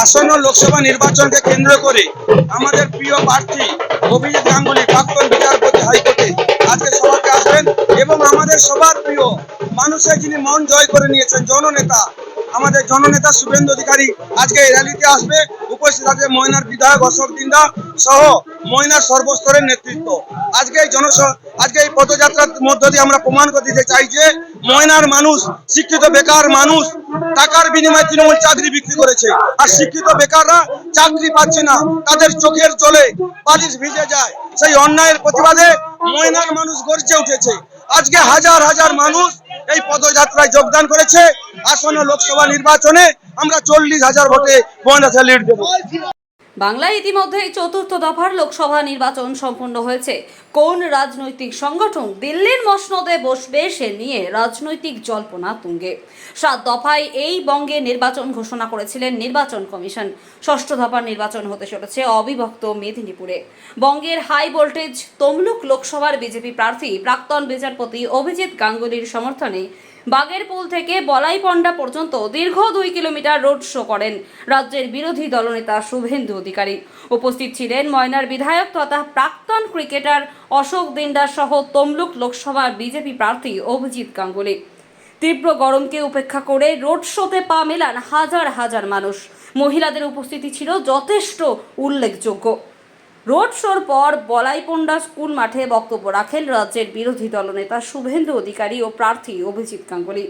আসন্ন লোকসভা নির্বাচনকে কেন্দ্র করে আমাদের প্রিয় প্রার্থী অভিজিৎ গাঙ্গুলি, প্রাক্তন বিচারপতি হাইকোর্টে আজকে সভাতে আসবেন এবং আমাদের সবার প্রিয় মানুষের যিনি মন জয় করে নিয়েছেন জননেতা, আমাদের জননেতা শুভেন্দু অধিকারী আজকে এই র্যালিতে আসবে। উপস্থিত আছে ময়নার বিধায়ক অশোক দিন্দা সহ ময়নার সর্বস্তরের নেতৃত্ব। আজকে এই জনস, আজকে এই পদযাত্রার মধ্য দিয়ে আমরা প্রমাণ করে দিতে চাই যে ময়নার মানুষ, শিক্ষিত বেকার মানুষ টাকার বিনিময়ে তৃণমূল চাকরি বিক্রি করেছে। আর শিক্ষিত বেকাররা চাকরি পাচ্ছে না। তাদের চোখের জলে বালিশ ভিজে যায়। সেই অন্যায়ের প্রতিবাদে ময়নার মানুষ গর্জে উঠেছে। আজকে হাজার হাজার মানুষ এই পদযাত্রায় যোগদান করেছে। আসন্ন লোকসভা নির্বাচনে আমরা চল্লিশ হাজার ভোটে ময়নাতে লিড দেবো। বাংলায় ইতিমধ্যেই চতুর্থ দফার লোকসভা নির্বাচন সম্পন্ন হয়েছে। কোন রাজনৈতিক সংগঠন দিল্লির মসনদে বসবে সে নিয়ে রাজনৈতিক জল্পনা তুঙ্গে। সাত দফায় এই বঙ্গে নির্বাচন ঘোষণা করেছিলেন নির্বাচন কমিশন। ষষ্ঠ দফার নির্বাচন হতে চলেছে অবিভক্ত মেদিনীপুরে। বঙ্গের হাই ভোল্টেজ তমলুক লোকসভার বিজেপি প্রার্থী প্রাক্তন বিচারপতি অভিজিৎ গাঙ্গুলির সমর্থনে বাগেরপুল থেকে বলাইপন্ডা পর্যন্ত দীর্ঘ দুই কিলোমিটার রোড শো করেন রাজ্যের বিরোধী দলনেতা শুভেন্দু অধিকারী। উপস্থিত ছিলেন ময়নার বিধায়ক তথা প্রাক্তন ক্রিকেটার অশোক দিন্ডার সহ তমলুক লোকসভার বিজেপি প্রার্থী অভিজিৎ গাঙ্গুলি। তীব্র গরমকে উপেক্ষা করে রোড শোতে পা মেলান হাজার হাজার মানুষ। মহিলাদের উপস্থিতি ছিল যথেষ্ট উল্লেখযোগ্য। রোড শোর পর বলাইপন্ডা স্কুল মাঠে বক্তব্য রাখেন রাজ্যের বিরোধী দলনেতা শুভেন্দু অধিকারী ও প্রার্থী অভিজিৎ গাঙ্গুলি।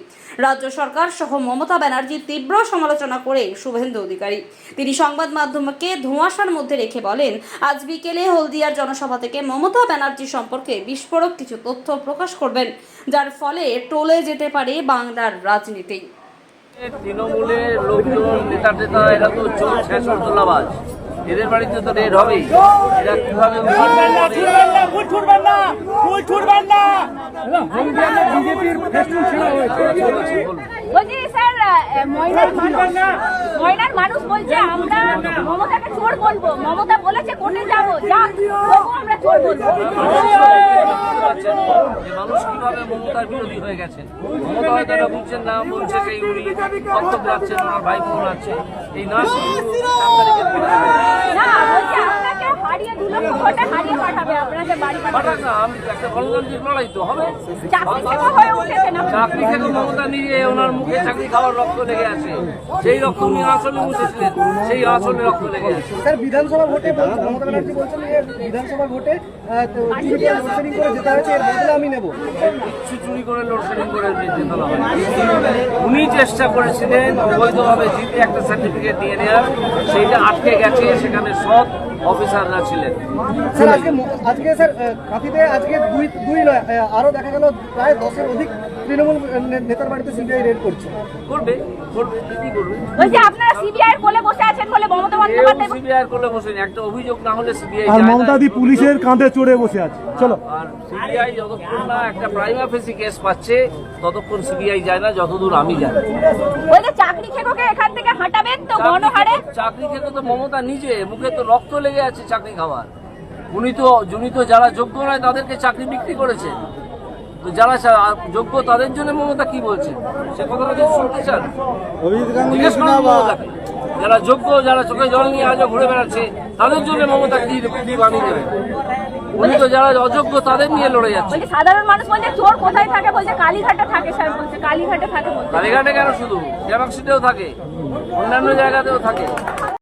রাজ্য সরকার সহ মমতা ব্যানার্জির তীব্র সমালোচনা করে শুভেন্দু অধিকারী। তিনি সংবাদ মাধ্যমকে ধোঁয়াশার মধ্যে রেখে বলেন, আজ বিকেলে হলদিয়ার জনসভা থেকে মমতা ব্যানার্জি সম্পর্কে বিস্ফোরক কিছু তথ্য প্রকাশ করবেন, যার ফলে টলে যেতে পারে বাংলার রাজনীতি। তৃণমূলের লোকজন নেতা টেতা এরা তো চোর শেষর তোলাবাজ এদের বাড়িতে তো রেড হবেই। এরা কীভাবে ময়নার মানুষ। বলছে আমরা মমতাকে চোর বলব। মমতা বলেছে কোর্টে যাব। আমরা চোর বলব। মানুষ কীভাবে মমতার বিরোধী হয়ে গেছেন মমতা হয়তো এটা বুঝছেন না বলছে যে উনি ওনার ভাই বোন আছে। এই না হারিয়ে দু লক্ষ ভোটে হারিয়ে পাঠাবে আপনাকে বাড়ি পাঠাবে। না আমি একটা গণতান্ত্রিক লড়াই তো হবে? চাকরি থেকে হয়ে উঠেছেন আপনি। চাকরি থেকে মমতা নিজে ওনার মুখে চাকরি খাওয়ার রক্ত লেগে আছে। সেই রক্ত উনি আসলে মুছেছিলেন সেই আসলে রক্ত লেগে আছে। স্যার বিধানসভা ভোটে মমতা ব্যানার্জি বলছেন যে বিধানসভা ভোটে আহ, তো চুরি করে লোডশেডিং করে যেতে হয়েছে এর বদলে আমি নেব। চুরি করে লোডশেডিং করে উনি চেষ্টা করেছিলেন অবৈধভাবে জিতে একটা সার্টিফিকেট নিয়ে নেওয়ার সেইটা আটকে গেছে সেখানে সব অফিসাররা ছিলেন। স্যার আজকে আজকে স্যার কাঁথিতে আজকে দুই দুই নয় দেখা গেল প্রায় দশের অধিক তৃণমূল নেতার বাড়িতে সিবিআই রেড করছে। করবে করবে দিদি করবে। আপনারা সিবিআই এর কোলে বসে আছেন বলে মমতা বন্দ্যোপাধ্যায় সিবিআই করলে বসেন একটা অভিযোগ না হলে সিবিআই আর মমতা দি পুলিশের কাঁধে চড়ে বসে আছে। চলো। আর সিবিআই যতক্ষণ না একটা প্রাইমা ফেসি কেস পাচ্ছে ততক্ষণ সিবিআই যায় না যতদূর আমি জানি। বলছে চাকরি খেকোকে এখান থেকে হাঁটাবেন তো গণহারে? চাকরি থেকে তো মমতা নিজে মুখে তো রক্ত লেগে আছে চাকরি খাওয়ার উনি তো উনি তো যারা যোগ্য নয় তাদেরকে চাকরি বিক্রি করেছেন তো যারা যোগ্য তাদের জন্য মমতা কি বলছেন? সে কথাটা যদি শুনতে চান। জিজ্ঞেস যারা যোগ্য যারা চোখে জল নিয়ে আজও ঘুরে বেড়াচ্ছে তাদের জন্য মমতা কি বানিয়ে দেবেন উনি তো যারা অযোগ্য তাদের নিয়ে লড়ে যাচ্ছে। সাধারণ মানুষ বলছে চোর কোথায় থাকে? বলছে কালীঘাটে থাকে স্যার বলছে কালীঘাটে থাকে কালীঘাটে কেন শুধু? গ্যামাক্সিতেও থাকে অন্যান্য জায়গাতেও থাকে।